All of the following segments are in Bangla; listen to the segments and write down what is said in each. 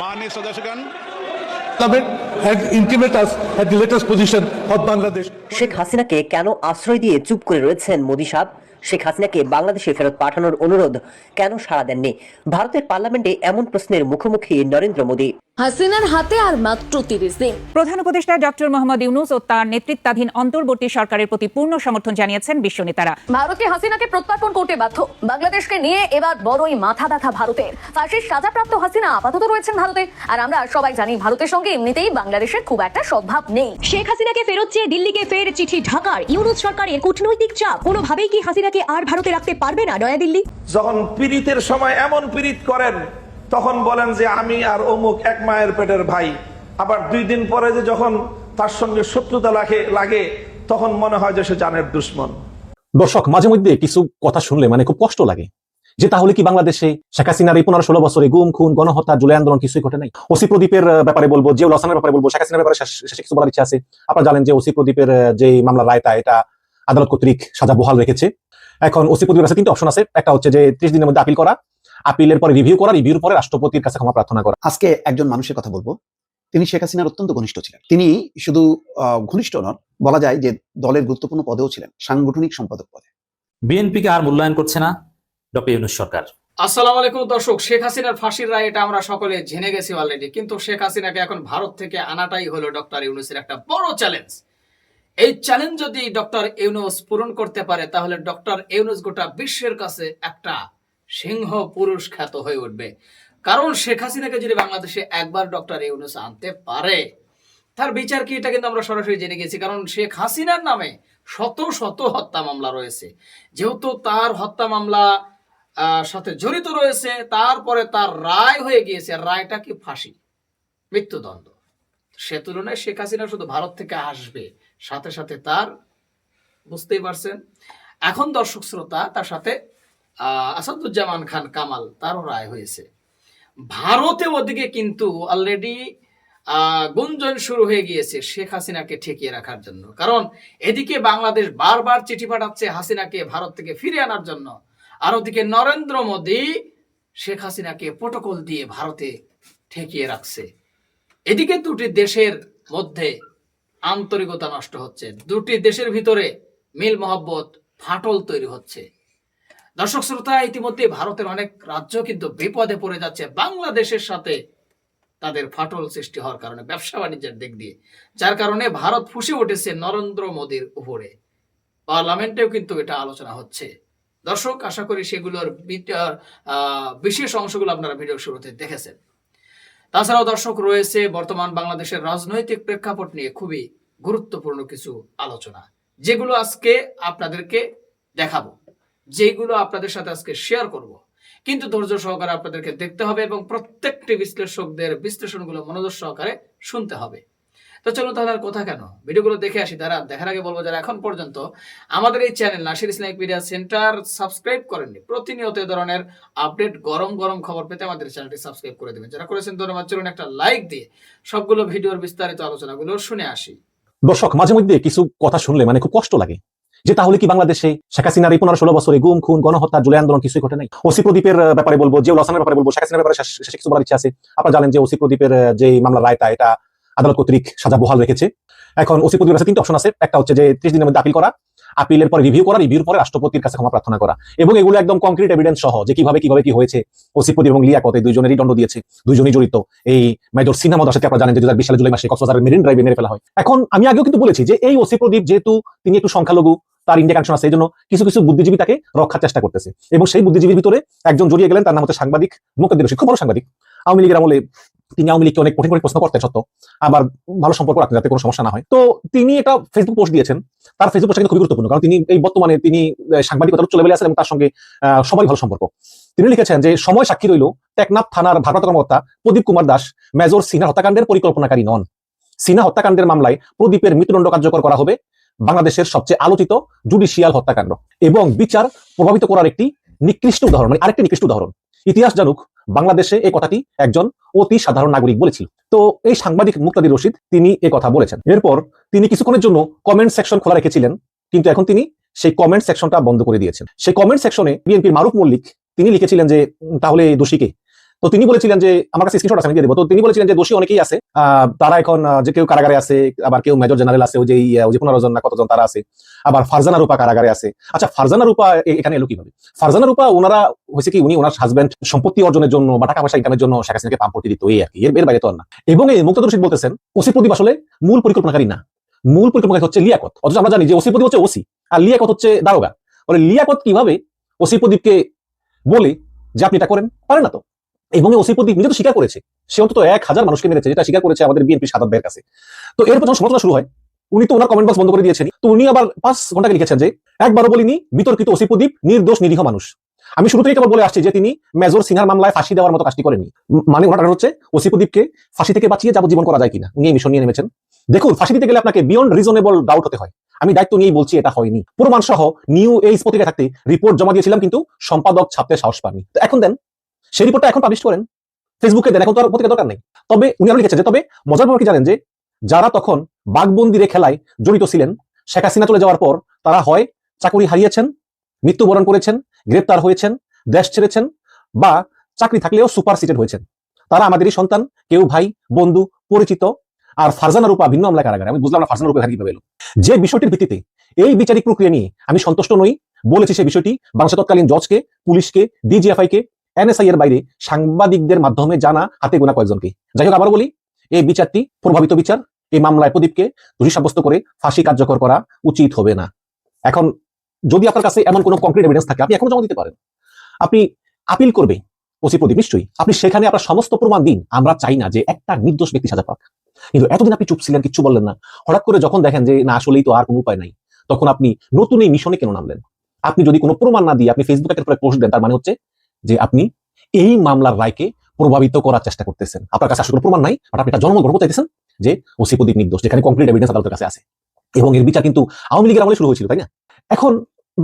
মাননীয় সদস্যগণ শেখ হাসিনাকে কেন আশ্রয় দিয়ে চুপ করে রয়েছেন মোদী সাহেব? শেখ হাসিনাকে বাংলাদেশে ফেরত পাঠানোর অনুরোধ কেন সাড়া দেননি? ভারতের পার্লামেন্টে এমন প্রশ্নের মুখোমুখি নরেন্দ্র মোদী। হাসিনার হাতে আর মাত্র তিরিশ দিন। প্রধান উপদেষ্টা ডক্টর মোহাম্মদ ইউনুস ও তার নেতৃত্বাধীন অন্তর্বর্তী সরকারের প্রতি পূর্ণ সমর্থন জানিয়েছেন বিশ্ব নেতারা। ভারতকে হাসিনাকে প্রত্যর্পণ করতে বাধ্য। বাংলাদেশকে নিয়ে এবার বড়ই মাথা ব্যথা ভারতের ফাঁসির সাজাপ্রাপ্ত হাসিনা আপাতত রয়েছেন ভারতে। আর আমরা সবাই জানি ভারতের সঙ্গে এমনিতেই বাংলাদেশের খুব একটা সদ্ভাব নেই। শেখ হাসিনাকে ফেরত চেয়ে দিল্লিকে ফের চিঠি ঢাকার। ইউনুস সরকারের কূটনৈতিক চাপ কোনোভাবেই কি হাসিনাকে আর ভারতে রাখতে পারবে না নয়াদিল্লি? যখন পীড়িতের সময় এমন পীড়িত করেন তখন বলেন যে আমি আর অমুক এক মায়ের পেটের ভাই। আবার দুই দিন পরে যে যখন তার সঙ্গে শত্রুতা লাগে লাগে, তখন মনে হয় যে সে জানের দুশ্মন। দর্শক, মাঝে মধ্যে কিছু কথা শুনলে মানে খুব কষ্ট লাগে। যে তাহলে কি বাংলাদেশে শেখ হাসিনার এই পনেরো ষোলো বছরে গুম, খুন, গণহত্যা, জুলাই আন্দোলন কিছুই ঘটে নাই? ওসি প্রদীপের ব্যাপারে বলব জিয়াউল হাসানের ব্যাপারে বলব, শেখ হাসিনার ব্যাপারে কিছু বলার ইচ্ছা আছে। আপনারা জানেন যে ওসি প্রদীপের যে মামলা রায়টা এটা আদালত কর্তৃক সাজা বহাল রেখেছে। এখন ওসি প্রদীপের কাছে তিনটা অপশন আছে। একটা হচ্ছে যে ত্রিশ দিনের মধ্যে আপিল করা আপিলের পরে রিভিউ করা রিভিউর পরে রাষ্ট্রপতির কাছে ক্ষমা প্রার্থনা করা। আজকে একজন মানুষের কথা বলব। তিনি শেখ হাসিনার অত্যন্ত ঘনিষ্ঠ ছিলেন। তিনি শুধু ঘনিষ্ঠ নন বলা যায় যে দলের গুরুত্বপূর্ণ পদেও ছিলেন সাংগঠনিক সম্পাদক পদে। বিএনপিকে আর মূল্যায়ন করছে না ডক্টর ইউনুস সরকার। আসসালামু আলাইকুম দর্শক শেখ হাসিনার ফাঁসির রায় এটা আমরা সকলে জেনে গেছি অলরেডি কিন্তু শেখ হাসিনাকে এখন ভারত থেকে আনাটাই হলো ডক্টর ইউনুসের একটা বড় চ্যালেঞ্জ এই চ্যালেঞ্জ যদি ডক্টর ইউনুস পূরণ করতে পারে তাহলে ডক্টর ইউনুস গোটা বিশ্বের কাছে একটা সিংহ পুরুষ খ্যাত হয়ে উঠবে। কারণ শেখ হাসিনাকে যদি বাংলাদেশে একবার ডক্টর ইউনুস আনতে পারে, তার বিচার কি এটা কিন্তু আমরা সরাসরি জেনে গেছি। কারণ শেখ হাসিনার নামে শত শত হত্যা মামলা রয়েছে। যেহেতু তার হত্যা মামলা সাথে জড়িত রয়েছে, তারপরে তার রায় হয়ে গিয়েছে। রায়টা কি ফাঁসি? মৃত্যুদণ্ড। সে তুলনায় শেখ হাসিনা শুধু ভারত থেকে আসবে, সাথে সাথে তার, বুঝতেই পারছেন? এখন দর্শক শ্রোতা, তার সাথে আসাদুজ্জামান খান কামাল, তারও রায় হয়েছে। ভারতে ওদিকে কিন্তু অলরেডি গুঞ্জন শুরু হয়ে গিয়েছে শেখ হাসিনাকে ঠেকিয়ে রাখার জন্য। কারণ এদিকে বাংলাদেশ বারবার চিঠি পাঠাচ্ছে হাসিনাকে ভারত থেকে ফিরে আনার জন্য। আর ওদিকে নরেন্দ্র মোদী শেখ হাসিনাকে প্রোটোকল দিয়ে ভারতে ঠেকিয়ে রাখছে। এদিকে দুটি দেশের মধ্যে আন্তরিকতা নষ্ট হচ্ছে। দুটি দেশের ভিতরে মিল মহব্বত ফাটল তৈরি হচ্ছে। দর্শক শ্রোতা, ইতিমধ্যে ভারতের অনেক রাজ্য কিন্তু বিপদে পড়ে যাচ্ছে। বাংলাদেশের সাথে তাদের ফাটল সৃষ্টি হওয়ার কারণে, ব্যবসা বাণিজ্যের দিক দিয়ে। যার কারণে ভারত ফুসে উঠেছে নরেন্দ্র মোদীর উপরে। পার্লামেন্টেও কিন্তু এটা আলোচনা হচ্ছে। দর্শক, আশা করি সেগুলোর বিশেষ অংশগুলো আপনারা ভিডিও শুরুতে দেখেছেন। তাছাড়াও দর্শক রয়েছে বর্তমান বাংলাদেশের রাজনৈতিক প্রেক্ষাপট নিয়ে খুবই গুরুত্বপূর্ণ কিছু আলোচনা। যেগুলো আজকে আপনাদেরকে দেখাবো। যেগুলো আপনাদের সাথে আজকে শেয়ার করব। কিন্তু ধৈর্য সহকারে আপনাদেরকে দেখতে হবে এবং প্রত্যেকটি বিশ্লেষকদের বিশ্লেষণগুলো মনোযোগ সহকারে শুনতে হবে। তো চলো তাহলে আর কথা কেন? ভিডিওগুলো দেখে আসি। তারা দেখার আগে বলব যারা এখন পর্যন্ত আমাদের এই channel Nasir Islamic media centre subscribe করেননি, প্রতিনিয়ত এই ধরনের আপডেট গরম গরম খবর পেতে আমাদের চ্যানেলটি সাবস্ক্রাইব করে দেবেন। যারা করেছেন, ধন্যবাদ। চলুন একটা লাইক দিয়ে সবগুলো ভিডিওর বিস্তারিত আলোচনাগুলো শুনে আসি। দর্শক, মাঝে মধ্যে কিছু কথা শুনলে মানে খুব কষ্ট লাগে। যে তাহলে কি বাংলাদেশে শেখ হাসিনার এই পনেরো ষোলো বছরে গুম, খুন, গণহত্যা, জুলাই আন্দোলন কিছুই ঘটে নাই? ওসি প্রদীপের ব্যাপারে বলব, যে লসানের ব্যাপারে বলব, শেখ হাসিনার ব্যাপারে শেষে কিছু বলার ইচ্ছা আছে। আপনারা জানেন যে ওসি প্রদীপের যে মামলা রায়টা এটা আদালত কর্তৃক সাজা বহাল রেখেছে। এখন ওসি প্রদীপের কাছে তিনটা অপশন আছে। একটা হচ্ছে যে ত্রিশ দিনের মধ্যে আপিল করা আপিলের পরে রিভিউ করা রিভিউর পরে রাষ্ট্রপতির কাছে ক্ষমা প্রার্থনা করা। এবং এগুলো একদম কংক্রিট এভিডেন্স সহ যে কীভাবে কীভাবে, কি হয়েছে। ওসি প্রদীপ এবং লিয়াকত, এই দুইজনেরই দণ্ড দিয়েছে। দুইজনই জড়িত। এই মেজর সিনেমা দশাতে আপনারা জানেন যে দু হাজার বিশ সালে জুলাই মাসে কক্সবাজারের মেরিন ড্রাইভে মেরে ফেলা হয়। এখন আমি আগেও কিন্তু বলেছি যে এই ওসি প্রদীপ যেহেতু তিনি একটু সংখ্যালঘু, তার ইন্ডিয়া কানেকশন আছে, এই জন্য কিছু কিছু বুদ্ধিজীবী তাকে রক্ষার চেষ্টা করতেছে। এবং সেই বুদ্ধিজীবীর ভিতরে একজন জড়িয়ে গেলেন, তার নাম হচ্ছে সাংবাদিক মুকদ্দির রশিদ, খুব বড় সাংবাদিক। আওয়ামী লীগের আমলে তিনি আওয়ামী লীগকে অনেক কঠিন কঠিন প্রশ্ন করতেন সত্য আবার ভালো সম্পর্ক রাখতেন যাতে কোনো সমস্যা না হয়। তো তিনি একটা ফেসবুক পোস্ট দিয়েছেন। তার ফেসবুক পোস্টটা কিন্তু খুবই গুরুত্বপূর্ণ। কারণ তিনি এই বর্তমানে তিনি সাংবাদিকতার চলে বেলে আছেন এবং তার সঙ্গে সবাই ভালো সম্পর্ক। তিনি লিখেছেন যে, সময় সাক্ষী রইল টেকনাফ থানার ভারপ্রাপ্ত কর্মকর্তা প্রদীপ কুমার দাস, মেজর সিনহা হত্যাকাণ্ডের পরিকল্পনাকারী নন। সিনহা হত্যাকাণ্ডের মামলায় প্রদীপের মৃত্যুদণ্ড কার্যকর করা হবে বাংলাদেশের সবচেয়ে আলোচিত জুডিশিয়াল হত্যাকাণ্ড এবং বিচার প্রভাবিত করার একটি নিকৃষ্ট উদাহরণ। মানে আরেকটি নিকৃষ্ট উদাহরণ। ইতিহাস জানুক বাংলাদেশে এই কথাটি একজন অতি সাধারণ নাগরিক বলেছিল। তো এই সাংবাদিক মুক্তাদি রশিদ, তিনি এ কথা বলেছেন। এরপর তিনি কিছুক্ষণের জন্য কমেন্ট সেকশন খোলা রেখেছিলেন, কিন্তু এখন তিনি সেই কমেন্ট সেকশনটা বন্ধ করে দিয়েছেন। সেই কমেন্ট সেকশনে বিএনপির মারুফ মল্লিক, তিনি লিখেছিলেন যে, তাহলে দোষীকে তো তিনি বলেছিলেন যে, আমার কাছে স্ক্রিনশট আছে, আমি দিয়ে দেবো। তো তিনি বলেছিলেন যে, দোষী অনেকেই আছে। তারা এখন যে কেউ কারাগারে আছে, আবার কেউ মেজর জেনারেল আছে, ওই যে পনেরো জন না কতজন তারা আছে, আবার ফারজানা রূপা কারাগারে আছে। আচ্ছা ফারজানা রূপা এখানে এলো কীভাবে? ফারজানা রূপা, ওনারা হয়েছে কি, উনি ওনার হাজবেন্ড সম্পত্তি অর্জনের জন্য বা টাকা পয়সা ইনকামের জন্য শেখ হাসিনাকে পাম্পটি দিত, এই আর কি। এর বাইরে তো না। এবং এই মুক্তাদ রশিদ বলতেছেন, ওসি প্রদীপ আসলে মূল পরিকল্পনাকারী না। মূল পরিকল্পনাকারী হচ্ছে লিয়াকত। অথচ আমরা জানি যে, ওসি প্রদীপ হচ্ছে ওসি, আর লিয়াকত হচ্ছে দারোগা। বলে লিয়াকত কীভাবে ওসি প্রদীপকে বলে যে, আপনি এটা করেন? পারেন না তো? এবং এই ওসি নিজে তো স্বীকার করেছে। সে অন্তত এক হাজার মানুষকে মেরেছে, যেটা স্বীকার করেছে আমাদের বিএনপি সাদাত ভাইয়ের কাছে। তো এরপর যখন সমালোচনা শুরু হয়। উনি তো ওনার কমেন্ট বক্স বন্ধ করে দিয়েছেন তো উনি আবার পাঁচ ঘণ্টা লিখেছেন যে, একবারও বলিনি, বিতর্কিত ওসি নির্দোষ, নিরীহ মানুষ। আমি শুরু থেকে বলে আসছি যে, তিনি মেজর সিনহার মামলায় ফাঁসি দেওয়ার মতো কাজটি করেনি মানে কারণ হচ্ছে, ওসি প্রদীপকে ফাঁসি থেকে বাঁচিয়ে যাবজ্জীবন করা যায় কিনা। উনি এই মিশন নিয়ে নেমেছেন। দেখুন, ফাঁসি দিতে গেলে আপনাকে বিয়ন্ড রিজনেবল ডাউট হতে হয়। আমি দায়িত্ব নিয়েই বলছি, এটা হয়নি। প্রমাণ সহ নিউ এইজ পত্রিকা থাকতে রিপোর্ট জমা দিয়েছিলাম, কিন্তু সম্পাদক ছাপতে সাহস পাননি। তো এখন দেন সেই রিপোর্টটা এখন পাবলিশ করেন। ফেসবুকে দেন, এখন তো আর পত্রিকা দরকার নেই। তবে উনি আরও লিখেছেন যে, তবে মজার ব্যাপার কি জানেন যে, যারা তখন বাঘবন্দিরে খেলায় জড়িত ছিলেন, শেখ হাসিনা চলে যাওয়ার পর তারা হয় চাকরি হারিয়েছেন, মৃত্যুবরণ করেছেন, গ্রেপ্তার হয়েছেন, দেশ ছেড়েছেন বা চাকরি থাকলেও সুপার সিটেড হয়েছেন। তারা আমাদেরই সন্তান, কেউ ভাই, বন্ধু, পরিচিত আর ফারজানা রূপা ভিন্ন আমলা কারাগারে। আমি বুঝলাম না ফারজানা রূপা কীভাবে এলো। যে বিষয়টির ভিত্তিতে এই বিচারিক প্রক্রিয়া নিয়ে আমি সন্তুষ্ট নই, বলেছি সেই বিষয়টি বাংলাদেশ তৎকালীন জজকে, পুলিশকে ডিজিএফআই কে এনএসআই এর বাইরে সাংবাদিকদের মাধ্যমে জানা হাতে গোনা কয়েকজনকে। যাই হোক আবার বলি, এই বিচারটি প্রভাবিত বিচার, এই মামলায় প্রদীপকে দোষী সাব্যস্ত করে ফাঁসি কার্যকর করা উচিত হবে না। এখন, যদি আপনার কাছে এমন কোনো কংক্রিট এভিডেন্স থাকে, আপনি এখনও জমা দিতে পারেন। আপনি আপিল করবে, ওসি প্রদীপ, নিশ্চয়ই। আপনি সেখানে আপনার সমস্ত প্রমাণ দিন, আমরা চাই না যে একটা নির্দোষ ব্যক্তি সাজা পাক। কিন্তু এতদিন আপনি চুপ ছিলেন, কিচ্ছু বললেন না। হঠাৎ করে যখন দেখেন যে, না, আসলেই তো আর কোনো উপায় নাই, তখন আপনি নতুন এই মিশনে কেন নামলেন? আপনি যদি কোনো প্রমাণ না দিয়ে আপনি ফেসবুকের পরে পোস্ট দেন, তার মানে হচ্ছে যে আপনি এই মামলার রায়কে প্রভাবিত করার চেষ্টা করতেছেন। আপনার কাছে আসলে প্রমাণ নাই আর আপনি এটা জন্ম গ্রহণ চাইতেছেন যে ওসি প্রদীপ নির্দোষ, যেখানে কংক্রিট এভিডেন্স আদালতের কাছে আছে। এবং এর বিচার কিন্তু আওয়ামী লীগের আমলে শুরু হয়েছিল, তাই না? এখন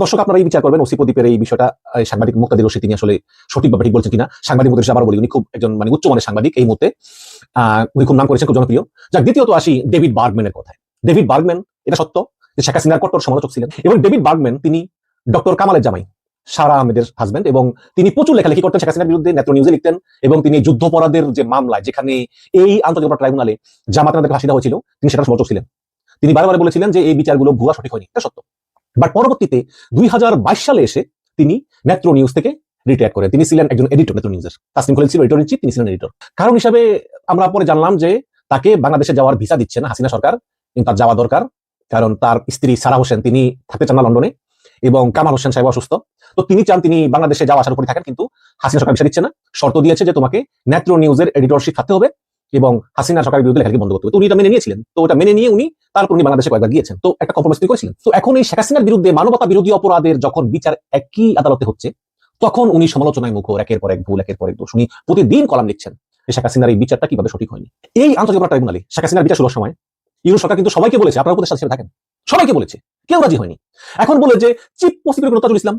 দর্শক, আপনারা এই বিচার করবেন ওসি প্রদীপের এই বিষয়টা সাংবাদিক মুক্তাদির রশিদ, তিনি আসলে সঠিকভাবে ঠিক বলছেন কিনা। সাংবাদিক মুক্তাদির আবার বলি, উনি খুব একজন মানে উচ্চমানের সাংবাদিক এই মুহূর্তে। উনি খুব নাম করেছেন, খুব জনপ্রিয়। যাক, দ্বিতীয়ত আসি ডেভিড বার্গম্যানের কথায়। ডেভিড বার্গম্যান, এটা সত্য যে শেখ হাসিনার কট্টর সমালোচক ছিলেন। এবং ডেভিড বার্গম্যান, তিনি ডক্টর কামালের জামাই। সারা আহমেদের হাজবেন্ড এবং তিনি প্রচুর লেখালেখি করতেন। শেখ হাসিনার বিরুদ্ধে নেত্র নিউজে লিখতেন এবং তিনি যুদ্ধপরাধের যে মামলায়, যেখানে এই আন্তর্জাতিক ট্রাইব্যুনালে জামাতানাদের ফাঁসি দেওয়া হয়েছিল, তিনি সেটা সমালোচক ছিলেন। তিনি বারবার বলেছিলেন যে এই বিচারগুলো ভুয়া, সঠিক হয়নি। এটা সত্য। বাট পরবর্তীতে দুই হাজার বাইশ সালে এসে তিনি নেত্র নিউজ থেকে রিটায়ার করেন। তিনি ছিলেন একজন এডিটর নেত্র নিউজের। তাসনিম খলিল ছিল এডিটর ইন চিফ তিনি ছিলেন এডিটর কারণ হিসাবে আমরা পরে জানলাম যে তাকে বাংলাদেশে যাওয়ার ভিসা দিচ্ছে না হাসিনা সরকার, কিন্তু তার যাওয়া দরকার। কারণ তার স্ত্রী সারা হোসেন, তিনি থাকতে চান না লন্ডনে এবং কামাল হোসেন সাহেব অসুস্থ। তো তিনি চান তিনি বাংলাদেশে যাওয়া আসার উপরে থাকেন, কিন্তু হাসিনা সরকার ভিসা দিচ্ছে না। শর্ত দিয়েছে যে তোমাকে নেত্র নিউজের এডিটরশিপ থাকতে হবে এবং হাসিনা সরকারের বিরুদ্ধে লেখালেখি বন্ধ করতে হবে। তো উনি এটা মেনে নিয়েছিলেন। তো ওটা মেনে নিয়ে উনি তারপর উনি বাংলাদেশে কয়েকবার গিয়েছেন। তো একটা কম্প্রোমাইজ তিনি করেছিলেন। তো এখন এই শেখ হাসিনার বিরুদ্ধে মানবতা বিরোধী অপরাধের যখন বিচার একই আদালতে হচ্ছে, তখন উনি সমালোচনায় মুখর, একের পর এক ভুল, একের পর এক দোষ। উনি প্রতিদিন কলাম লিখছেন শেখ হাসিনার এই বিচারটা কীভাবে সঠিক হয়নি। এই আন্তর্জাতিক ট্রাইব্যুনালে শেখ হাসিনার বিচার শুরুর সময় ইউরো সরকার কিন্তু সবাইকে বলেছে, আপনার উপদেষ্টা হিসেবে থাকেন। সবাইকে বলেছে, কেউ রাজি হয়নি। এখন বলে যে chief prosecutor Tajul Islam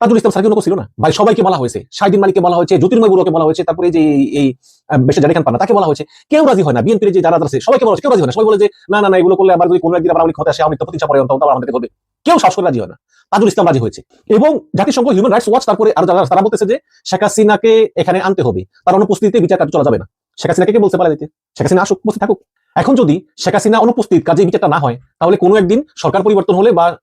Tajul Islam sir ছিল না। ভাই সবাইকে বলা হয়েছে শাহিদিন মালিককে বলা হয়েছে জ্যোতির্ময় বুড়োকে বলা হয়েছে, তারপরে যে এই- বেশি জারিখান পানা তাকে বলা হয়েছে। কেউ রাজি হয় না বিএনপির যে যারা আছে, সবাইকে বলা হয়েছে, কেউ রাজি হয় না। সবাই বলে যে, না না না, এগুলো করলে আবার যদি কোনো একদিন আবার আওয়ামী লীগ আসে, আমি প্রতিষ্ঠা পরে অন্তত আবার আমাদেরকে ধরবে। কেউ করে রাজি হয় না। তাজুল ইসলাম রাজি হয়েছে। এবং জাতিসংঘ হিউম্যান রাইটস ওয়াচ তারপরে আর যারা তারা বলতেছে যে, শেখ হাসিনাকে এখানে আনতে হবে। তার অনুপস্থিতিতে বিচার কাজ চলা যাবে না। শেখ হাসিনাকে কে বলছে পালা দিতে? শেখ হাসিনা আসুক, উপস্থিত থাকুক। এখন যদি শেখ হাসিনা অনুপস্থিত, কাজে বিচারটা না হয়, তাহলে কোনো একদিন সরকার পরিবর্তন হলে বা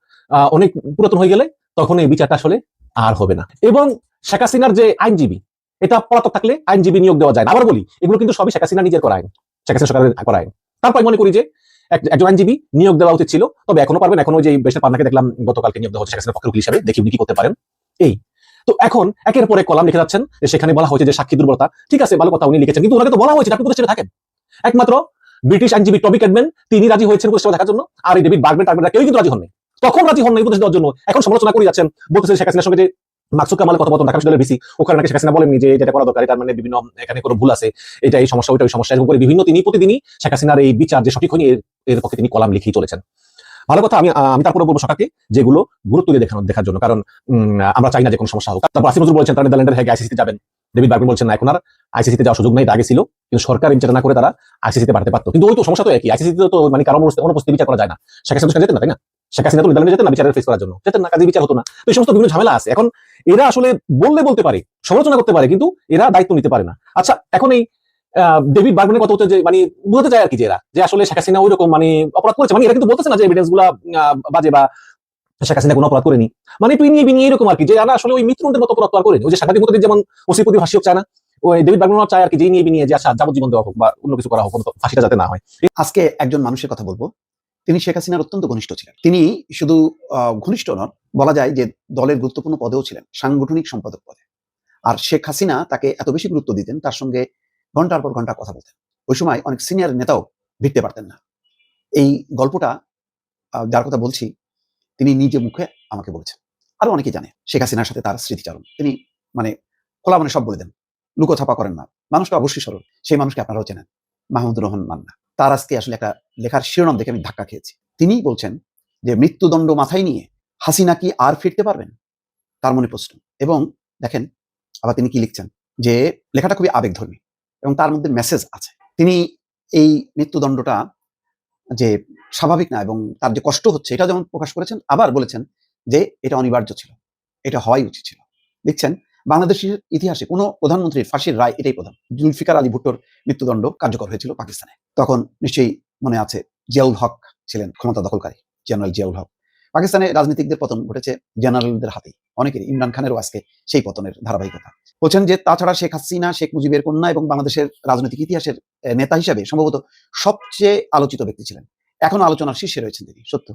অনেক পুরাতন হয়ে গেলে তখন এই বিচারটা আসলে আর হবে না। এবং শেখ হাসিনার যে আইনজীবী, এটা পলাতক থাকলে আইনজীবী নিয়োগ দেওয়া যায় না। আবার বলি, এগুলো কিন্তু সবই শেখ হাসিনা নিজের করা আইন। শেখ হাসিনা সরকারের করা আইন। তারপর মনে করি যে এক- একজন আইনজীবী নিয়োগ দেওয়া উচিত ছিল। তবে এখনও পারবেন, এখনও যে বেশের পান্নাকে দেখলাম গতকালকে নিয়োগ দেওয়া হচ্ছে শেখ হাসিনার পক্ষের হিসাবে। দেখি উনি করতে পারেন। এই। তো এখন একের পরে কলাম লিখে যাচ্ছেন সেখানে বলা হয়েছে যে সাক্ষী দুর্বলতা। ঠিক আছে, ভালো কথা উনি লিখেছেন, কিন্তু তো বলা হয়েছে আপনি প্রতিষ্ঠানে থাকেন? একমাত্র ব্রিটিশ আইনজীবী টবি ক্যাডম্যান তিনি রাজি হয়েছেন থাকার জন্য। আর এই ডেভিড বার্গম্যান টার্গম্যান কেউ কিন্তু রাজি হননি। তখন রাজি হন নাই উপদেশ দেওয়ার জন্য। এখন সমালোচনা করে যাচ্ছেন। বলতেছেন শেখ হাসিনার সঙ্গে যে মাকসুদ কামাল কথোপকথন ঢাকা বিশ্ববিদ্যালয়ের ভিসি, ওখানে নাকি শেখ হাসিনা বলেননি যে যেটা করা দরকার তার মানে বিভিন্ন এখানে কোনো ভুল আছে, এটা এই সমস্যা, ওইটা ওই সমস্যা, এরকম করে বিভিন্ন তিনি প্রতিদিনই শেখ হাসিনার এই বিচার যে সঠিক হয়নি, এর- পক্ষে তিনি কলাম লিখেই চলেছেন। ভালো কথা, আমি আমি তারপরে বলব সরকারকে যেগুলো গুরুত্ব দিয়ে দেখানো, দেখার জন্য। কারণ আমরা চাই না যে কোনো সমস্যা হোক। তারপর আসিফ নজরুল বলছেন, তারা নেদারল্যান্ডের হ্যাঁ আইসিসিতে যাবেন। ডেভিড বার্গম্যান বলছেন, না, এখন আর আইসিসিতে যাওয়ার সুযোগ নাই, এটা আগে ছিল। কিন্তু সরকার বিচার না করে তারা আইসিসিতে বাড়তে পারতো। কিন্তু ওই তো সমস্যা তো একই। আইসিসিতে তো মানে কারণ অনুপস্থিতি বিচার করা যায় না। সেখানে যেতেন না, তাই না? শেখ হাসিনা তো নেদারল্যান্ডে যেতেন না বিচারের ফেস করার জন্য। যেতেন না কাজে বিচার হতো না। তো এই সমস্ত বিভিন্ন ঝামেলা আছে। এখন এরা আসলে বললে বলতে পারে, সমালোচনা করতে পারে, কিন্তু এরা দায়িত্ব নিতে পারে না। আচ্ছা এখন এই ডেভিড বার্গম্যানের কথা হচ্ছে যে মানে বোঝাতে চায় আর কি যে এরা, যে আসলে শেখ হাসিনা ওই রকম মানে অপরাধ করেছে। মানে এরা কিন্তু বলতেছে না যে এভিডেন্সগুলা বাজে বা শেখ হাসিনা কোনো অপরাধ করেনি। মানে তুই নিয়ে বিনিয়ে এরকম আর কি, যে এরা আসলে ওই মিত্রদের মতো অপরাধ করেনি। ওই যে সাংবাদিক মতো যেমন ওসিপতি হোক চায় না, ওই ডেভিড বার্গম্যান চায় আর কি, যে নিয়ে বিনিয়ে, যে আচ্ছা যাবজ্জীবন দেওয়া হোক বা অন্য কিছু করা হোক ফাঁসিটা যাতে না হয়। আজকে একজন মানুষের কথা বলব। তিনি শেখ হাসিনার অত্যন্ত ঘনিষ্ঠ ছিলেন। তিনি শুধু ঘনিষ্ঠ নন, বলা যায় যে দলের গুরুত্বপূর্ণ পদেও ছিলেন, সাংগঠনিক সম্পাদক পদে। আর শেখ হাসিনা তাকে এত বেশি গুরুত্ব দিতেন, তার সঙ্গে ঘণ্টার পর ঘণ্টা কথা বলতেন। ওই সময় অনেক সিনিয়র নেতাও ভিড়তে পারতেন না। এই গল্পটা যার কথা বলছি, তিনি নিজে মুখে আমাকে বলেছেন। আরও অনেকে জানে, শেখ হাসিনার সাথে তার স্মৃতিচারণ। তিনি মানে খোলা মানে সব বলে দেন, লুকোছাপা করেন না। মানুষটা অবশ্যই সরল, সেই মানুষকে আপনারাও চেনেন, মাহমুদুর রহমান মান্না। তার আজকে আসলে একটা লেখার শিরোনাম দেখে আমি ধাক্কা খেয়েছি। তিনিই বলছেন যে, মৃত্যুদণ্ড মাথায় নিয়ে হাসিনা কি আর ফিরতে পারবেন? তার মনে প্রশ্ন। এবং দেখেন আবার তিনি কি লিখছেন? যে, লেখাটা খুবই আবেগধর্মী এবং তার মধ্যে মেসেজ আছে। তিনি এই মৃত্যুদণ্ডটা যে, স্বাভাবিক না এবং তার যে কষ্ট হচ্ছে এটা যেমন প্রকাশ করেছেন, আবার বলেছেন যে, এটা অনিবার্য ছিল। এটা হওয়াই উচিত ছিল। দেখছেন বাংলাদেশের ইতিহাসে কোনো প্রধানমন্ত্রীর ফাঁসির রায় এটাই প্রধান। জুলফিকার আলী ভুট্টোর মৃত্যুদণ্ড কার্যকর হয়েছিল পাকিস্তানে। তখন নিশ্চয়ই মনে আছে জিয়াউল হক ছিলেন ক্ষমতা দখলকারী, জেনারেল জিয়াউল হক। পাকিস্তানে রাজনীতিকদের পতন ঘটেছে জেনারেলদের হাতেই। অনেকেরই ইমরান খানেরও আজকে সেই পতনের ধারাবাহিকতা। বলছেন যে তাছাড়া শেখ হাসিনা, শেখ মুজিবের কন্যা এবং বাংলাদেশের রাজনৈতিক ইতিহাসের নেতা হিসাবে সম্ভবত সবচেয়ে আলোচিত ব্যক্তি ছিলেন। এখনও আলোচনার শীর্ষে রয়েছেন তিনি, সত্য।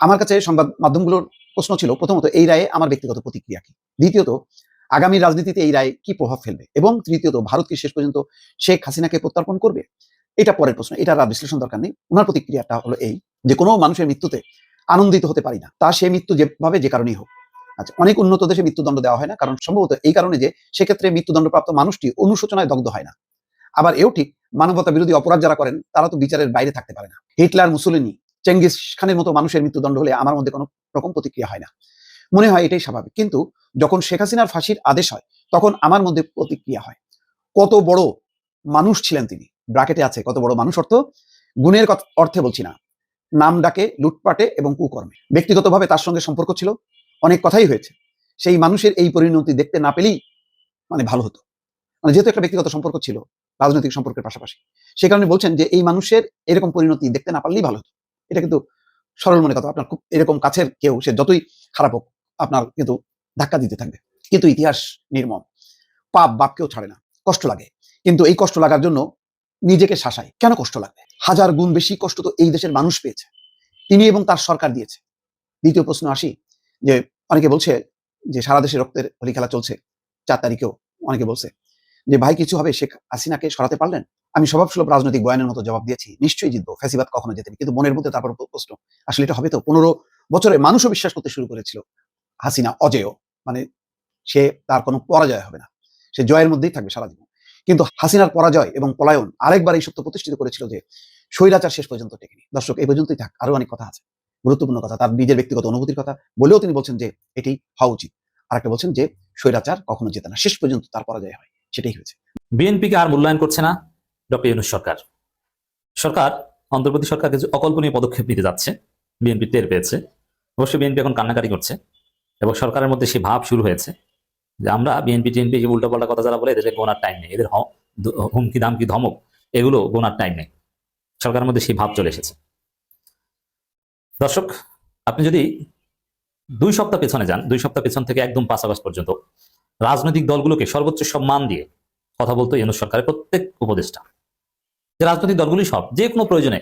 আমার কাছে সংবাদ মাধ্যমগুলোর প্রশ্ন ছিল, প্রথমত এই রায়ে আমার ব্যক্তিগত প্রতিক্রিয়া কি? দ্বিতীয়ত আগামী রাজনীতিতে এই রায় কি প্রভাব ফেলবে? এবং তৃতীয়ত, ভারত কি শেষ পর্যন্ত শেখ হাসিনাকে প্রত্যার্পণ করবে? এটা পরের প্রশ্ন। এটার আর বিশ্লেষণ দরকার নেই। ওনার প্রতিক্রিয়াটা হলো এই, যে কোনো মানুষের মৃত্যুতে আনন্দিত হতে পারি না। তা সে মৃত্যু যেভাবে যে কারণেই হোক। আচ্ছা অনেক উন্নত দেশে মৃত্যুদণ্ড দেওয়া হয় না। কারণ সম্ভবত এই কারণে যে সেক্ষেত্রে মৃত্যুদণ্ডপ্রাপ্ত মানুষটি অনুশোচনায় দগ্ধ হয় না। আবার এও ঠিক, মানবতা বিরোধী অপরাধ যারা করেন, তারা তো বিচারের বাইরে থাকতে পারে না। হিটলার, মুসলিনি, চেঙ্গিস খানের মতো মানুষের মৃত্যুদণ্ড হলে আমার মধ্যে কোনো রকম প্রতিক্রিয়া হয় না। মনে হয় এটাই স্বাভাবিক। কিন্তু যখন শেখ হাসিনার ফাঁসির আদেশ হয়, তখন আমার মধ্যে প্রতিক্রিয়া হয়। কত বড় মানুষ ছিলেন তিনি। ব্রাকেটে আছে, কত বড় মানুষ অর্থ? গুণের অর্থে বলছি না। নাম ডাকে, লুটপাটে এবং কুকর্মে। ব্যক্তিগতভাবে তার সঙ্গে সম্পর্ক ছিল, অনেক কথাই হয়েছে। সেই মানুষের এই পরিণতি দেখতে না পেলেই মানে ভালো হতো। মানে যেহেতু একটা ব্যক্তিগত সম্পর্ক ছিল, রাজনৈতিক সম্পর্কের পাশাপাশি। সে কারণে বলছেন যে এই মানুষের এরকম পরিণতি দেখতে না পারলেই ভালো হতো। এটা কিন্তু সরল মনে কথা। আপনার খুব এরকম কাছের কেউ, সে যতই খারাপ হোক আপনার কিন্তু ধাক্কা দিতে থাকবে। কিন্তু ইতিহাস নির্মম। পাপ বাপকেও ছাড়ে না। কষ্ট লাগে। কিন্তু এই কষ্ট লাগার জন্য নিজেকে শাসায় কেন কষ্ট লাগবে? হাজার গুণ বেশি কষ্ট তো এই দেশের মানুষ পেয়েছে। তিনি এবং তার সরকার দিয়েছে। দ্বিতীয় প্রশ্ন আসি যে, অনেকে বলছে যে, সারা দেশে রক্তের হোলি খেলা চলছে। চার তারিখেও অনেকে বলছে যে, ভাই, কিছু হবে? শেখ হাসিনাকে সরাতে পারলেন? আমি স্বভাবসুলভ রাজনৈতিক বয়ানের মতো জবাব দিয়েছি। নিশ্চয়ই জিতবো। ফ্যাসিবাদ কখনো যেতেন কিন্তু মনের মধ্যে তারপর প্রশ্ন আসলে এটা হবে তো? পনেরো বছরে মানুষও বিশ্বাস করতে শুরু করেছিল। হাসিনা, অজেয়। মানে সে তার কোনো পরাজয় হবে না। সে জয়ের মধ্যেই থাকবে সারা জীবন। কিন্তু হাসিনার পরাজয় এবং পলায়ন আরেকবার এই সত্য প্রতিষ্ঠিত করেছিল যে স্বৈরাচার শেষ পর্যন্ত টেকেনি দর্শক, এই পর্যন্তই থাক। আরও অনেক কথা আছে। গুরুত্বপূর্ণ কথা, তার নিজের ব্যক্তিগত অনুভূতির কথা। বলেও তিনি বলছেন যে এটি হওয়া উচিত। আর একটা বলছেন যে স্বৈরাচার কখনো যেতে না। শেষ পর্যন্ত তার পরাজয় হয়। সেটাই হয়েছে। বিএনপিকে আর মূল্যায়ন করছে না ডক্টর ইউনুস সরকার। সরকার অন্তর্বর্তী সরকার কিছু অকল্পনীয় পদক্ষেপ নিতে যাচ্ছে, বিএনপি টের পেয়েছে। অবশ্যই বিএনপি এখন কান্নাকাটি করছে। এবং সরকারের মধ্যে সেই ভাব শুরু হয়েছে যে আমরা বিএনপি, টিএনপি যে উল্টোপাল্টা কথা যারা বলে এদের গোনার টাইম নেই। এদের হুমকি, দামকি, ধমক, এগুলো গোনার টাইম নেই। সরকারের মধ্যে সেই ভাব চলে এসেছে। দর্শক, আপনি যদি দুই সপ্তাহ পেছনে যান, দুই সপ্তাহ পেছন থেকে একদম পাঁচ পর্যন্ত রাজনৈতিক দলগুলোকে সর্বোচ্চ সম্মান দিয়ে কথা বলতো ইউনুস সরকারের প্রত্যেক উপদেষ্টা। যে রাজনৈতিক দলগুলি সব, যে কোনো প্রয়োজনে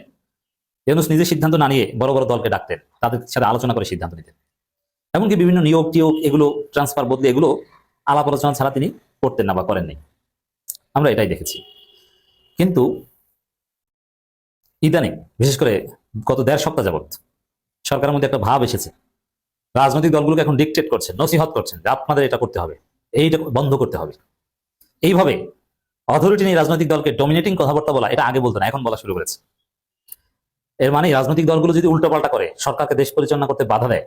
ইউনুস নিজে সিদ্ধান্ত না নিয়ে বড় বড় দলকে ডাকতেন, তাদের সাথে আলোচনা করে সিদ্ধান্ত নিতেন। এমনকি বিভিন্ন নিয়োগ টিয়োগ এগুলো ট্রান্সফার বদলে এগুলো আলাপ আলোচনা ছাড়া তিনি করতেন না বা করেননি আমরা এটাই দেখেছি। কিন্তু ইদানিং, বিশেষ করে গত দেড় সপ্তাহ যাবত সরকারের মধ্যে একটা ভাব এসেছে। রাজনৈতিক দলগুলোকে এখন ডিকটেট করছেন, নসিহত করছেন যে আপনাদের এটা করতে হবে, এইটা বন্ধ করতে হবে। এইভাবে অথরিটি নিয়ে রাজনৈতিক দলকে ডমিনেটিং কথাবার্তা বলা, এটা আগে বলতো না, এখন বলা শুরু করেছে। এর মানে রাজনৈতিক দলগুলো যদি উল্টোপাল্টা করে, সরকারকে দেশ পরিচালনা করতে বাধা দেয়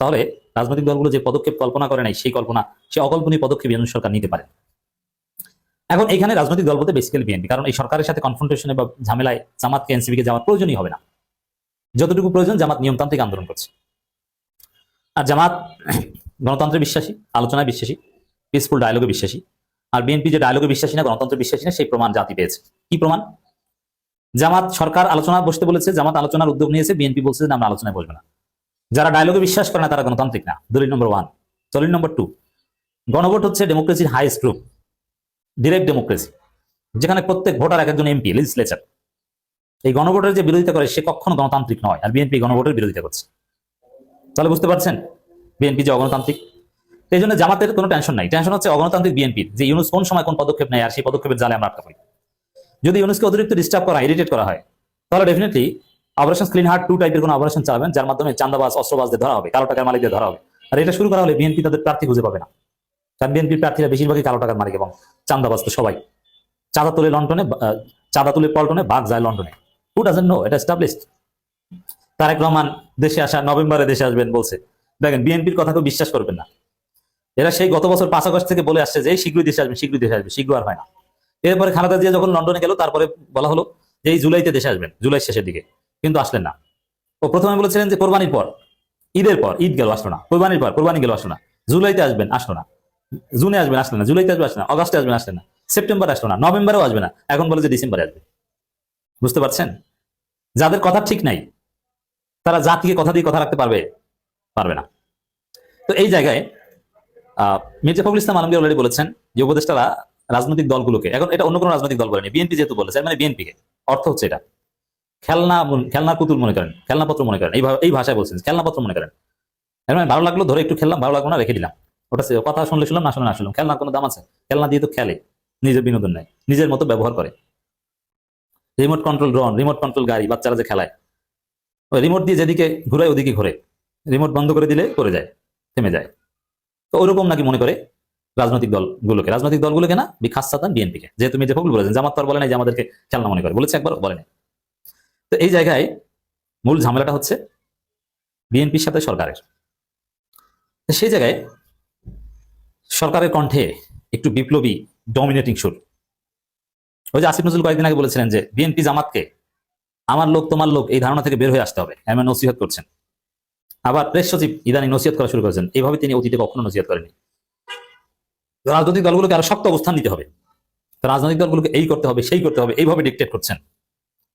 তাহলে রাজনৈতিক দলগুলো যে পদক্ষেপ কল্পনা করে নাই, সেই কল্পনা সে অকল্পনীয় পদক্ষেপ ইউনুস সরকার নিতে পারে। এখন এখানে রাজনৈতিক দল বলতে বেসিক্যালি বিএনপি কারণ এই সরকারের সাথে কনফ্রন্টেশনে বা ঝামেলায় জামাতকে এনসিপিকে যাওয়ার প্রয়োজনই হবে না। যতটুকু প্রয়োজন, জামাত নিয়মতান্ত্রিক আন্দোলন করছে। আর জামাত গণতন্ত্রে বিশ্বাসী, আলোচনায় বিশ্বাসী পিসফুল ডায়লগে বিশ্বাসী। আর বিএনপি যে ডায়লগে বিশ্বাসী না, গণতন্ত্রে বিশ্বাসী না, সেই প্রমাণ জাতি পেয়েছে। কি প্রমাণ? জামাত সরকার আলোচনা বসতে বলেছে, জামাত আলোচনার উদ্যোগ নিয়েছে বিএনপি বলছে যে আমরা আলোচনায় বসবে না। যারা ডায়লগে বিশ্বাস করে না, তারা গণতান্ত্রিক না। দলিল নম্বর ওয়ান দলিল নম্বর টু গণভোট হচ্ছে ডেমোক্রেসির হাইস্ট গ্রুপ ডিরেক্ট ডেমোক্রেসি যেখানে প্রত্যেক ভোটার এক একজন এমপি লেজিসলেচার এই গণভোটের যে বিরোধিতা করে, সে কখনো গণতান্ত্রিক নয়, আর বিএনপি গণভোটের বিরোধিতা করছে। তাহলে বুঝতে পারছেন? বিএনপি যে অগণতান্ত্রিক। এই জন্য জামাতের কোনো টেনশন নাই। টেনশন হচ্ছে অগণতান্ত্রিক বিএনপির যে ইউনুস কোন সময় কোন পদক্ষেপ নেয়, আর সেই পদক্ষেপের জালে আমরা আটকা পড়ি। যদি ইউনুসকে অতিরিক্ত ডিস্টার্ব করা ইরিটেট করা হয়, তাহলে definitely operation clean heart two টাইপের কোনো অপারেশন চালাবেন, যার মাধ্যমে চান্দাবাজ অস্ত্রবাজদের ধরা হবে, কালো টাকার মালিকদের ধরা হবে। আর এটা শুরু করা হলে বিএনপি তাদের প্রার্থী খুঁজে পাবে না। কারণ বিএনপির প্রার্থীরা বেশিরভাগই কালো টাকার মালিক এবং চান্দাবাজ তো সবাই। চাঁদা তুলে লন্ডনে চাঁদা তুলে পল্টনে, বাঘ যায় লন্ডনে। হু ডাজেন্ট নো এটা এস্টাবলিশড তারেক রহমান দেশে আসা, নভেম্বরে দেশে আসবেন বলছে। দেখেন বিএনপির কথা কেউ বিশ্বাস করবেন না। এরা সেই গত বছর পাঁচ আগস্ট থেকে বলে আসছে যে শীঘ্রই দেশে আসবে, শীঘ্রই দেশে আসবে, শীঘ্র আর হয় না। এরপরে খালেদা জিয়া যখন লন্ডনে গেল, তারপরে বলা হলো যে, এই জুলাইতে দেশে আসবেন, জুলাই শেষের দিকে। কিন্তু আসলেন না। ও প্রথমে বলেছিলেন যে, কোরবানির পর, ঈদের পর, ঈদ গেল, আসলো না। কোরবানির পর, কোরবানি গেল, আসলো না। জুলাইতে আসবেন, আসলো না। জুনে আসবেন, আসলেন না। জুলাইতে আসবে আসলেন না। অগস্টে আসবেন, আসলেন না। সেপ্টেম্বর আসলো না। নভেম্বরেও আসবে না। এখন বলে যে, ডিসেম্বরে আসবে। বুঝতে পারছেন? যাদের কথা ঠিক নাই, তারা জাতিকে কথা দিয়ে কথা রাখতে পারবে পারবে না। তো এই জায়গায় মির্জা ফখরুল ইসলাম আলমগীর অলরেডি বলেছেন যে, উপদেষ্টারা রাজনৈতিক দলগুলোকে, এখন এটা অন্য কোনো রাজনৈতিক দল বলেনি, বিএনপি যেহেতু বলেছে মানে বিএনপি কে অর্থ হচ্ছে এটা। খেলনা খেলনা পুতুল মনে করেন খেলনাপত্র মনে করেন এই ভাষায় বলছেন খেলনাপত্র মনে করেন। মানে ভালো লাগল, ধরে একটু খেললাম, ভালো লাগল না, রেখে দিলাম। ওটা কথা শুনলে শুনলাম, না শুনে না শুনলাম। খেলনার কোনো দাম আছে? খেলনা দিয়ে তো খেলে, নিজের বিনোদন নেয়, নিজের মতো ব্যবহার করে। Remote control drone, remote control গাড়ি, বাচ্চারা যে খেলায়। ওই রিমোট দিয়ে যেদিকে ঘুরায়, ওদিকে ঘুরে। রিমোট বন্ধ করে দিলে করে যায়, থেমে যায়। তো ওরকম নাকি মনে করে রাজনৈতিক দলগুলোকে। রাজনৈতিক দলগুলোকে না বিখাস বিএনপিকে। যেহেতু মির্জা ফখরুল বলেছেন, জামাত বলে নাই যে আমাদেরকে খেলনা মনে করে। বলেছে একবার বলে নাই। তো এই জায়গায় মূল ঝামেলাটা হচ্ছে বিএনপির সাথে সরকারের। সেই জায়গায় সরকারের কণ্ঠে একটু বিপ্লবী ডমিনেটিং সুর। ওই যে আসিফ নজরুল কয়েকদিন আগে বলেছিলেন যে, বিএনপি জামাতকে আমার লোক, তোমার লোক, এই ধারণা থেকে বের হয়ে আসতে হবে। এমন নসিহত করছেন। আবার প্রেস সচিব ইদানিং নসিহত করা শুরু করেছেন। এইভাবে তিনি অতীতে কখনো নসিহত করেনি রাজনৈতিক দলগুলোকে আরও শক্ত অবস্থান নিতে হবে। রাজনৈতিক দলগুলোকে এই করতে হবে, সেই করতে হবে, এইভাবে ডিকটেট করছেন।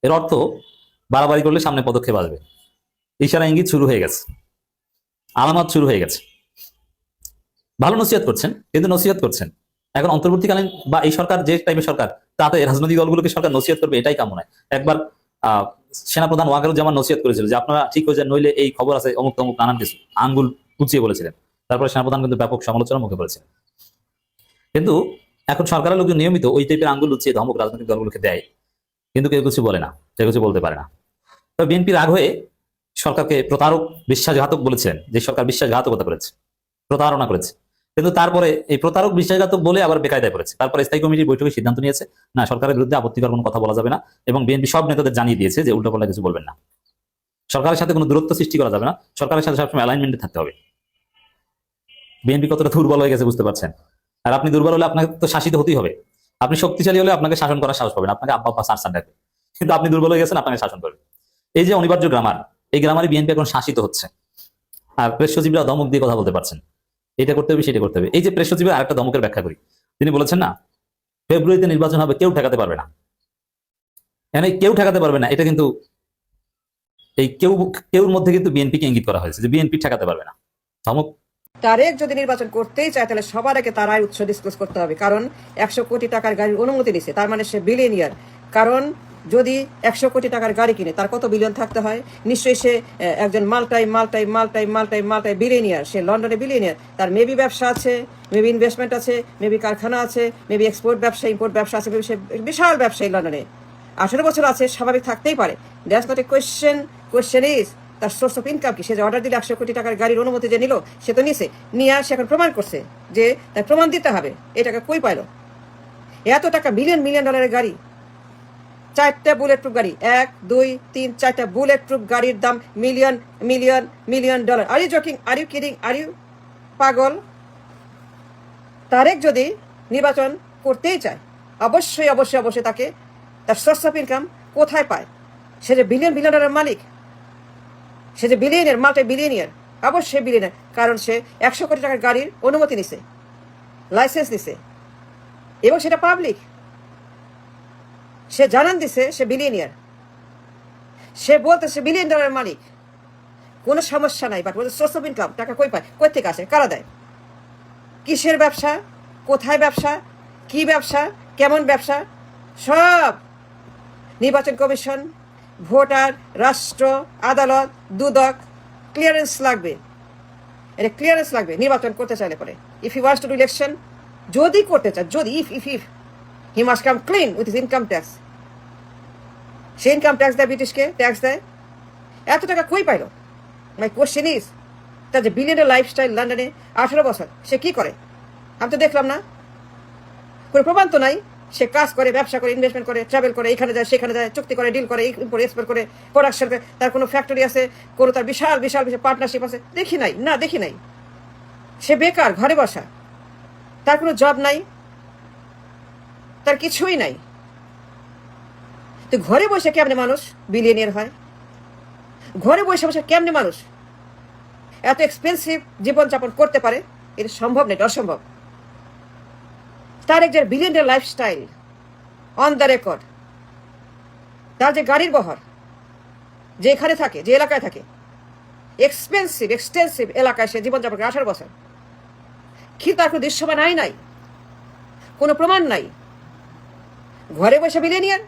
এর অর্থ বাড়াবাড়ি করলে সামনে পদক্ষেপ আসবে। ইশারা ইঙ্গিত শুরু হয়ে গেছে। আলামত শুরু হয়ে গেছে। ভালো নসিহত করছেন, কিন্তু নসিহত করছেন। এখন অন্তর্বর্তীকালীন বা এই সরকার, যে টাইপের সরকার তাতে রাজনৈতিক দলগুলোকে সরকার নসিহত করবে, এটাই কাম্য নয়। একবার সেনাপ্রধান ওয়াকারুজ্জামান নসিহত করেছিল যে, আপনারা ঠিক হয়ে যান, নইলে এই খবর আছে, অমুক তমুক নানান কিছু। আঙ্গুল উঁচিয়ে বলেছিলেন। তারপরে সেনাপ্রধান কিন্তু ব্যাপক সমালোচনার মুখে পড়েছিলেন কিন্তু এখন সরকারের লোকজন নিয়মিত ওই টাইপের আঙ্গুল উঁচিয়ে ধমক রাজনৈতিক দলগুলোকে দেয়। কিন্তু কেউ কিছু বলে না, কেউ কিছু বলতে পারে না। তো বিএনপি রাগ হয়ে সরকারকে প্রতারক, বিশ্বাসঘাতক বলেছিলেন যে সরকার বিশ্বাসঘাতকতা করেছে, প্রতারণা করেছে। কিন্তু তারপরে এই প্রতারক, বিশ্বাসঘাতক বলে আবার বেকায়দায় পড়েছে। তারপরে স্থায়ী কমিটির বৈঠকে সিদ্ধান্ত নিয়েছে, না, সরকারের বিরুদ্ধে আপত্তিকর কোনো কথা বলা যাবে না এবং বিএনপি সব নেতাদের জানিয়ে দিয়েছে যে উল্টোপাল্টা কিছু বলবেন না। সরকারের সাথে কোনো দূরত্ব সৃষ্টি করা যাবে না, সরকারের সাথে সবসময় অ্যালাইনমেন্টে থাকতে হবে। বিএনপি কতটা দুর্বল হয়ে গেছে বুঝতে পারছেন? আর আপনি দুর্বল হলে আপনাকে তো শাসিত হতেই হবে। আপনি শক্তিশালী হলে আপনাকে শাসন করার সাহস পাবেন। আপনাকে আব্বা আব্বা সার ডাকবে কিন্তু আপনি দুর্বল হয়ে গেছেন, আপনাকে শাসন করবে। এই যে অনিবার্য গ্রামার এই গ্রামারে বিএনপি এখন শাসিত হচ্ছে। আর প্রেস সচিবরা দমক দিয়ে কথা বলতে পারছেন। এটা করতে হবে, সেটা করতে হবে। এই যে প্রেস সচিবের আরেকটা দমকের ব্যাখ্যা করি। তিনি বলেছেন না ফেব্রুয়ারিতে নির্বাচন হবে, কেউ ঠেকাতে পারবে না। এখানে কেউ ঠেকাতে পারবে না, এটা কিন্তু এই কেউ, কেউর মধ্যে কিন্তু বিএনপিকে ইঙ্গিত করা হয়েছে যে বিএনপি ঠেকাতে পারবে না। ধমক তারেক যদি নির্বাচন করতেই চায়, তাহলে সবার আগে তার আয় উৎস ডিসক্লোজ করতে হবে। কারণ একশো কোটি টাকার গাড়ির অনুমতি নিছে, তার মানে সে বিলিয়নিয়ার কারণ যদি একশো কোটি টাকার গাড়ি কিনে, তার কত বিলিয়ন থাকতে হয়? নিশ্চয়ই সে একজন মাল্টাই মাল্টাই মাল্টাই মাল্টাই মাল্টাই বিলিয়নিয়ার সে লন্ডনে বিলিয়নিয়ার তার মেবি ব্যবসা আছে মেবি ইনভেস্টমেন্ট আছে মেবি কারখানা আছে মেবি এক্সপোর্ট ব্যবসা ইম্পোর্ট ব্যবসা আছে, maybe সে বিশাল ব্যবসায়ী লন্ডনে। আঠেরো বছর আছে, স্বাভাবিক থাকতেই পারে। That's not a question question is তার সোর্স অফ ইনকাম কি? সে যে অর্ডার দিলে একশো কোটি টাকার গাড়ির অনুমতি যে নিল, সে তো নিছে। নিয়ে সে এখন প্রমাণ করছে যে তার প্রমাণ দিতে হবে। এই টাকা কই পাইলো? এত টাকা মিলিয়ন মিলিয়ন ডলারের গাড়ি। চারটা বুলেট প্রুফ গাড়ি। এক, দুই, তিন, চারটা বুলেট প্রুফ গাড়ির দাম million million million dollar are you joking are you kidding are you পাগল? তারেক যদি নির্বাচন করতেই চায়, অবশ্যই অবশ্যই অবশ্যই তাকে তার সোর্স অফ ইনকাম কোথায় পায়? সে যে বিলিয়ন বিলিয়ন ডলারের মালিক সে যে বিলিয়নিয়ার মাল্টি বিলিয়নিয়ার অবশ্যই বিলিয়নিয়ার কারণ সে একশো কোটি টাকার গাড়ির অনুমতি নিছে লাইসেন্স নিছে, এবং সেটা পাবলিক সে জানান দিছে সে বিলিয়নিয়ার সে বলতে সে বিলিয়ন ডলারের মালিক। কোনো সমস্যা নাই বাট সোর্স অফ ইনকাম টাকা কই পায়, কই থেকে আসে, কারা দেয়? কিসের ব্যবসা, কোথায় ব্যবসা, কি ব্যবসা, কেমন ব্যবসা? সব নির্বাচন কমিশন ভোটার, রাষ্ট্র, আদালত, দুদক ক্লিয়ারেন্স লাগবে। এটা ক্লিয়ারেন্স লাগবে, নির্বাচন করতে চাইলে পরে। If you wants to election যদি করতে চায়, যদি if if if he must come clean with his income tax say income tax দেয় ব্রিটিশকে ট্যাক্স দেয়। এত টাকা কই পাইল? মাই কোশ্চেন ইজ তার যে বিলিয়নের লাইফস্টাইল লন্ডনে আঠেরো বছর, সে কি করে? আমি তো দেখলাম না। কোনো প্রমাণ তো নাই। সে কাজ করে, ব্যবসা করে ইনভেস্টমেন্ট করে ট্রাভেল করে, এখানে যায়, সেখানে যায়, চুক্তি করে ডিল করে ইম্পোর্ট এক্সপোর্ট করে প্রোডাকশন করে, তার কোনো ফ্যাক্টরি আছে, কোনো তার বিশাল বিশাল বিশাল পার্টনারশিপ আছে, দেখি নাই, না, দেখি নাই। সে বেকার, ঘরে বসা, তার কোনো জব নাই, তার কিছুই নাই। তো ঘরে বসে কেমনে মানুষ? বিলিয়নিয়ার হয়। ঘরে বসে বসে কেমনে মানুষ? এত এক্সপেন্সিভ জীবনযাপন করতে পারে, এটা সম্ভব এটা অসম্ভব। তার একজন বিলিয়নের লাইফস্টাইল অন দ্য রেকর্ড তার যে গাড়ির বহর, যে এখানে থাকে, যে এলাকায় থাকে এক্সপেন্সিভ এক্সটেন্সিভ এলাকায় সে জীবনযাপন করে আঠারো বছর। কিন্তু তার কোনো দৃশ্যমান আয় নাই? কোনো প্রমাণ নাই? ঘরে বসে বিলিয়নিয়ার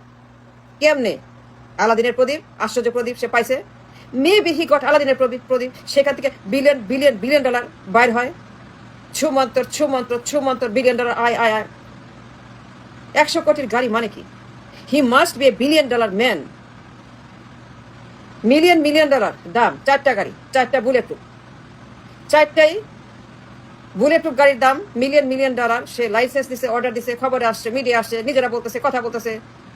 কেমনে? আলাদিনের প্রদীপ, আশ্চর্য প্রদীপ সে পাইছে। মেবি হি গট আলাদিনের প্রদীপ প্রদীপ, সেখান থেকে বিলিয়ন বিলিয়ন বিলিয়ন ডলার বাইর হয়। ছুমন্তর ছুমন্তর ছুমন্তর বিলিয়ন ডলার আয় আয় আয়। একশো কোটির গাড়ি মানে কি? He must be a billion dollar man million million dollar দাম, চারটা গাড়ি, চারটা বুলেট প্রুফ চারটাই বুলেট প্রুফ গাড়ির দাম মিলিয়ন মিলিয়ন ডলার সে লাইসেন্স দিছে অর্ডার দিছে, খবরে আসছে মিডিয়া আসছে, নিজেরা বলতেছে, কথা বলতেছে,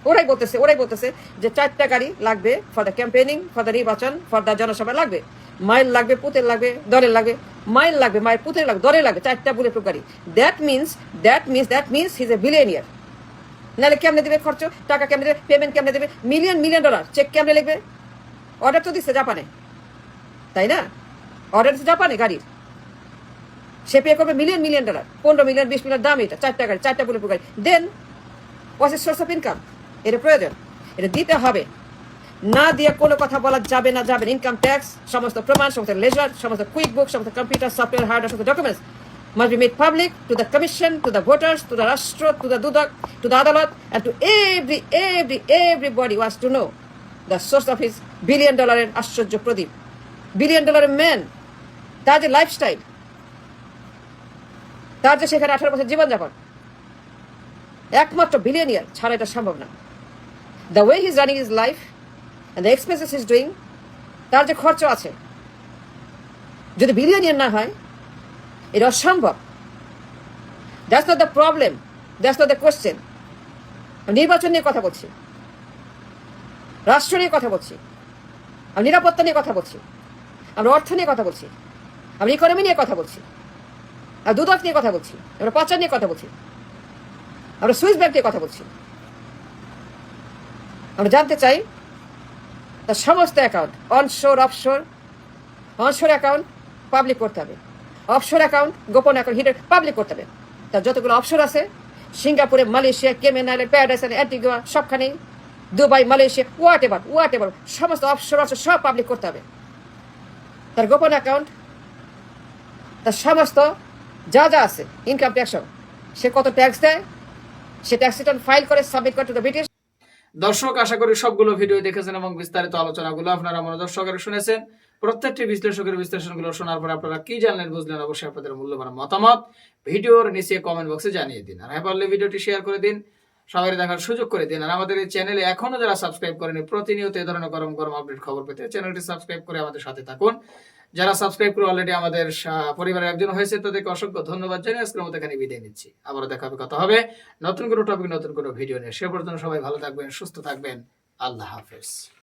ওরাই বলতেছে ওরাই বলতেছে যে চারটা গাড়ি লাগবে for the campaigning for the নির্বাচন ফর দ্য জনসভা লাগবে। মাইল লাগবে, পুতের লাগবে দলের লাগবে, মাইল লাগবে, মাইল পুতের লাগবে দলের লাগবে, চারটা বুলেট গাড়ি। That means that means that means he's a billionaire নাহলে কেমনে দেবে খরচ? টাকা কেমনে দেবে? পেমেন্ট কেমনে দেবে? মিলিয়ন মিলিয়ন ডলার চেক কেমনে লিখবে? অর্ডার তো দিচ্ছে জাপানে তাই না? অর্ডার দিচ্ছে জাপানে গাড়ির। সে পে করবে মিলিয়ন মিলিয়ন ডলার পনেরো মিলিয়ন বিশ মিলিয়ন দাম এটা। চারটা গাড়ি, চারটা বুলেট গাড়ি। Then was source of income এটা প্রয়োজন। এটা দিতে হবে। না দিয়ে কোনো কথা বলা যাবে না যাবে ইনকাম ট্যাক্স সমস্ত প্রমাণ সমস্ত লেজার সমস্ত কুইক বুক সমস্ত কম্পিউটার সফটওয়্যার হার্ডওয়্যার সমস্ত documents must be made public to the commission, to the voters, to the rashtra, to the dudak, to the adalat, and to every, every, everybody wants to know the source of his billion dollar আশ্চর্য প্রদীপ। বিলিয়ন ডলারের ম্যান তার যে লাইফস্টাইল তার যে সেখানে আঠারো বছর জীবনযাপন একমাত্র বিলিয়নিয়ার ছাড়া এটা সম্ভব না। The way he's running his life and expenses is doing তার যে খরচ আছে, যদি বিলিয়নিয়ার না হয়, এটা অসম্ভব। That's not the problem that's not the question নির্বাচন নিয়ে কথা বলছি, রাষ্ট্র নিয়ে কথা বলছি, আমি নিরাপত্তা নিয়ে কথা বলছি, আমরা অর্থ নিয়ে কথা বলছি, আমরা ইকোনমি নিয়ে কথা বলছি, আর দুদক নিয়ে কথা বলছি, আমরা পাচার নিয়ে কথা বলছি, আমরা সুইস ব্যাংক নিয়ে কথা বলছি। আমরা জানতে চাই তার সমস্ত account onshore offshore onshore account public করতে হবে। অফশোর অ্যাকাউন্ট গোপন অ্যাকাউন্ট হিডেন পাবলিক করতে হবে। তার যতগুলো অফশোর আছে, সিঙ্গাপুরে, Malaysia, Cayman island, paradise Antigua সবখানেই Dubai, Malaysia whatever whatever সমস্ত অফশোর আছে সব পাবলিক করতে হবে। তার গোপন অ্যাকাউন্ট তার সমস্ত যা যা আছে ইনকাম ট্যাক্স সে কত ট্যাক্স দেয়, সে ট্যাক্স রিটার্ন ফাইল করে সাবমিট করে টু দ্য ব্রিটিশ দর্শক, আশা করি সবগুলো ভিডিও দেখেছেন এবং বিস্তারিত আলোচনাগুলো আপনারা মনোযোগ সহকারে শুনেছেন। প্রত্যেকটি বিশ্লেষকের বিশ্লেষণগুলো শোনার পর আপনারা কি জানলেন, বুঝলেন, অবশ্যই আপনাদের মূল্যবান মতামত ভিডিওর নিচে কমেন্ট বক্সে জানিয়ে দিন। আর হ্যাঁ পারলে ভিডিওটি শেয়ার করে দিন সবাই দেখার সুযোগ করে দিন। আর আমাদের এই চ্যানেলে এখনও যারা সাবস্ক্রাইব করেনি, প্রতিনিয়ত এই ধরনের গরম গরম আপডেট খবর পেতে চ্যানেলটি সাবস্ক্রাইব করে আমাদের সাথে থাকুন। যারা সাবস্ক্রাইব করে অলরেডি আমাদের পরিবারের একজন হয়েছে, তাদেরকে অসংখ্য ধন্যবাদ জানিয়ে আজকের মতো এখানে বিদায় নিচ্ছি। আবারও দেখা হবে, কথা হবে নতুন কোনো টপিক নতুন কোনো ভিডিও নিয়ে। সে পর্যন্ত সবাই ভালো থাকবেন, সুস্থ থাকবেন। আল্লাহ হাফেজ।